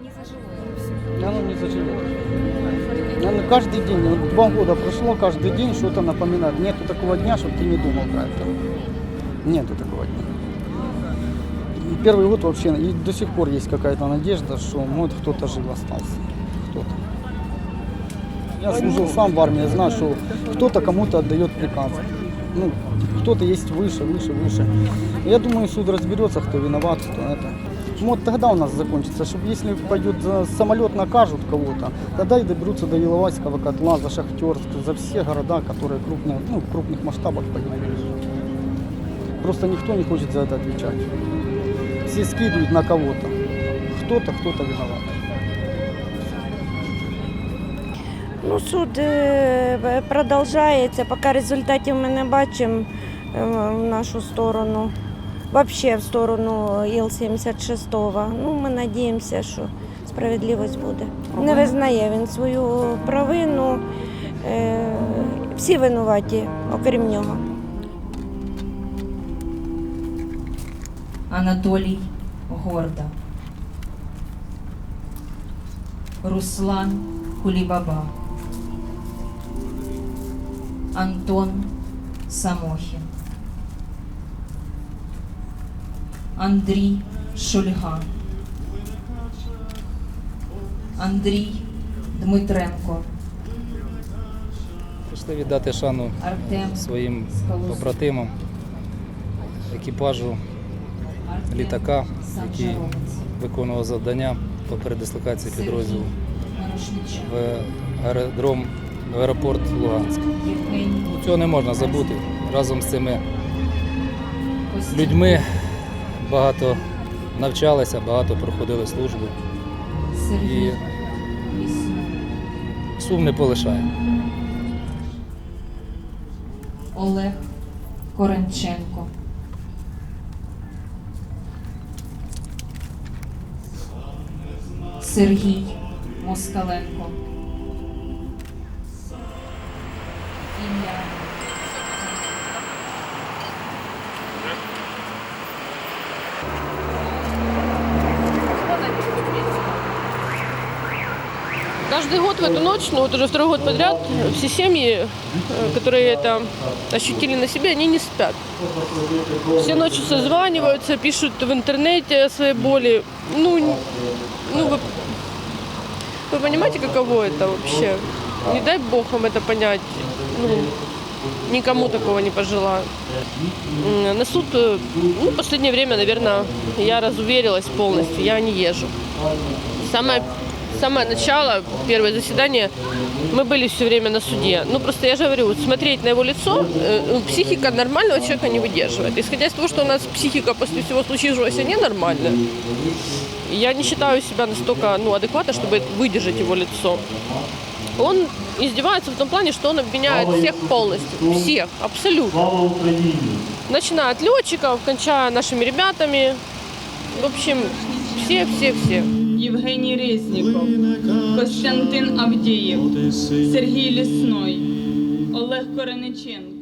Не зажило. Оно не заживет. Оно каждый день, вот два года прошло, каждый день что-то напоминает. Нету такого дня, чтобы ты не думал про это. Нету такого дня. И первый год вообще, и до сих пор есть какая-то надежда, что может кто-то жив остался. Кто-то. Я служил сам в армии, я знаю, что кто-то кому-то отдает приказ. Ну, кто-то есть выше, выше, выше. Я думаю, суд разберется, кто виноват, кто это. Вот тогда у нас закончится, чтобы если пойдет за самолет накажут кого-то, тогда и доберутся до Иловайского котла, за Шахтерск, за все города, которые крупные, ну, в крупных масштабах погибли. Просто никто не хочет за это отвечать. Все скидывают на кого-то. Кто-то, кто-то виноват. Ну, суд е, продовжується, поки результатів ми не бачимо е, в нашу сторону. Взагалі в сторону Іл-76. Ну, ми надіємося, що справедливість буде. Не визнає він свою провину. Е, Всі винуваті, окрім нього. Анатолій Горда, Руслан Кулібаба, Антон Самохін, Андрій Шульга, Андрій Дмитренко, Прийшли віддати шану Артем своїм Скалозуб, побратимам, екіпажу Артем літака, який виконував завдання по передислокації підрозділу в аеродром, в аеропорт Луганськ. Цього не можна забути. Разом з цими людьми багато навчалися, багато проходили службу. І сум не полишає. Олег Коренченко, Сергій Москаленко. Ім'я Каждый год в эту ночь, ну вот уже второй год подряд, все семьи, э, которые это ощутили на себе, они не спят. Все ночью созваниваются, пишут в интернете о своей боли. Ну, ну вы, вы понимаете, каково это вообще? Не дай бог вам это понять. Ну, никому такого не пожелаю. На суд, э, ну, в последнее время, наверное, я разуверилась полностью, я не езжу. Самое, самое начало, первое заседание, мы были все время на суде. Ну, просто я же говорю, смотреть на его лицо, э, ну, психика нормального человека не выдерживает. Исходя из того, что у нас психика после всего случившегося ненормальная, я не считаю себя настолько ну, адекватно, чтобы выдержать его лицо. Он издевается в том плане, что он обвиняет всех полностью. Всех, абсолютно. Начиная от летчиков, кончая нашими ребятами. В общем, все-все-все. Євгеній Резніков, Костянтин Авдієв, Сергій Лісной, Олег Корениченко.